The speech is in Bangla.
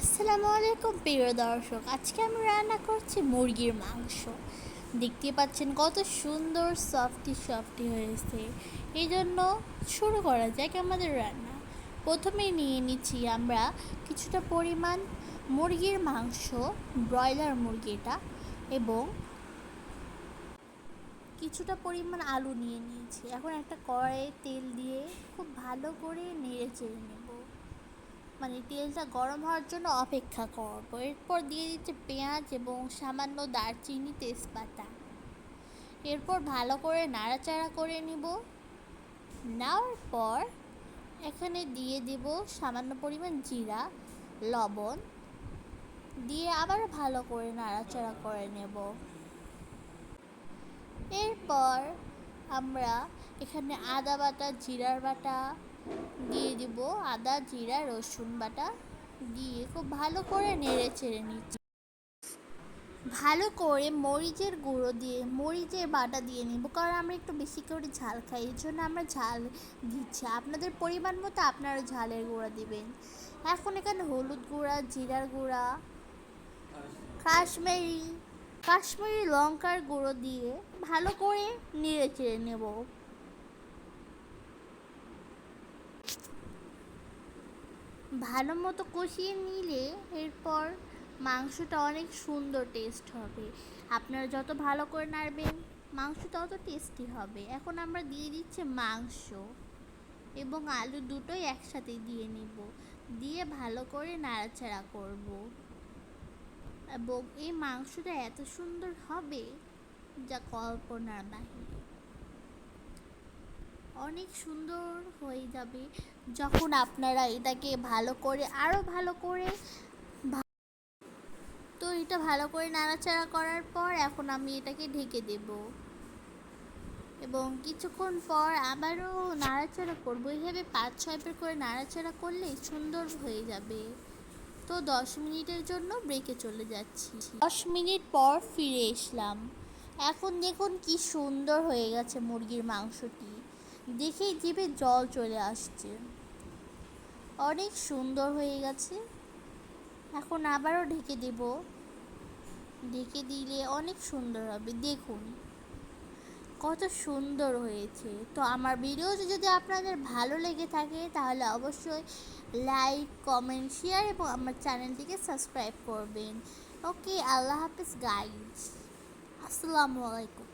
আসসালামু আলাইকুম, প্রিয় দর্শক। আজকে আমি রান্না করছি মুরগির মাংস। দেখতে পাচ্ছেন কত সুন্দর সফটি সফটি হয়েছে। এই জন্য শুরু করা যাক আমাদের রান্না। প্রথমে নিয়ে নিচ্ছি আমরা কিছুটা পরিমাণ মুরগির মাংস, ব্রয়লার মুরগিটা এবং কিছুটা পরিমাণ আলু নিয়ে নিয়েছি। এখন একটা কড়াইয়ে তেল দিয়ে খুব ভালো করে নেড়ে চেড়ে নেব। মানে তেলটা গরম হওয়ার জন্য অপেক্ষা করব। এরপর দিয়ে দিচ্ছে পেঁয়াজ এবং সামান্য দারচিনি তেজপাতা। এরপর ভালো করে নাড়াচাড়া করে নিব। নেওয়ার পর এখানে দিয়ে দেব সামান্য পরিমাণ জিরা, লবণ। দিয়ে আবার ভালো করে নাড়াচাড়া করে নেব। এরপর আমরা এখানে আদা বাটা, জিরার বাটা দিয়ে দিব আদা, জিরা, রসুন বাটা দিয়ে খুব ভালো করে নেড়ে ছেড়ে নিচ্ছি। ভালো করে মরিচের গুঁড়ো দিয়ে, মরিচের বাটা দিয়ে নিব, কারণ আমরা একটু বেশি করে ঝাল খাই, এর জন্য আমরা ঝাল দিচ্ছি। আপনাদের পরিমাণ মতো আপনারা ঝালের গুঁড়া দিবেন। এখন এখানে হলুদ গুঁড়া, জিরার গুঁড়া, কাশ্মীরি কাশ্মীরি লঙ্কার গুঁড়ো দিয়ে ভালো করে নেড়ে চেড়ে নেব। ভালো মতো কষিয়ে নিলে এরপর মাংসটা অনেক সুন্দর টেস্ট হবে। আপনারা যত ভালো করে নাড়বেন মাংস তত টেস্টি হবে। এখন আমরা দিয়ে দিচ্ছি মাংস এবং আলু দুটোই একসাথে দিয়ে নিব। দিয়ে ভালো করে নাড়াচাড়া করব। এবং এই মাংসটা এত সুন্দর হবে যা কল্পনার বাহিরে। অনেক সুন্দর হয়ে যাবে যখন আপনারা এটাকে ভালো করে আরও ভালো করে তো এটা ভালো করে নাড়াচাড়া করার পর এখন আমি এটাকে ঢেকে দেব। এবং কিছুক্ষণ পর আবারও নাড়াচাড়া করব। এইভাবে পাঁচ, ছয় বের করে নাড়াচাড়া করলেই সুন্দর হয়ে যাবে। তো দশ মিনিটের জন্য ব্রেকে চলে যাচ্ছি। দশ মিনিট পর ফিরে এসলাম। এখন দেখুন কি সুন্দর হয়ে গেছে মুরগির মাংসটি। দেখেই জিভে জল চলে আসছে। অনেক সুন্দর হয়ে গেছে। এখন আবারও ঢেকে দেব। ঢেকে দিলে অনেক সুন্দর হবে। দেখুন, কত সুন্দর হয়েছে। তো আমার ভিডিওটি যদি আপনাদের ভালো লেগে থাকে, তাহলে অবশ্যই লাইক, কমেন্ট, শেয়ার এবং আমার চ্যানেলটিকে সাবস্ক্রাইব করবেন। ওকে, আল্লাহ হাফিজ গাইজ আসসালামু আলাইকুম।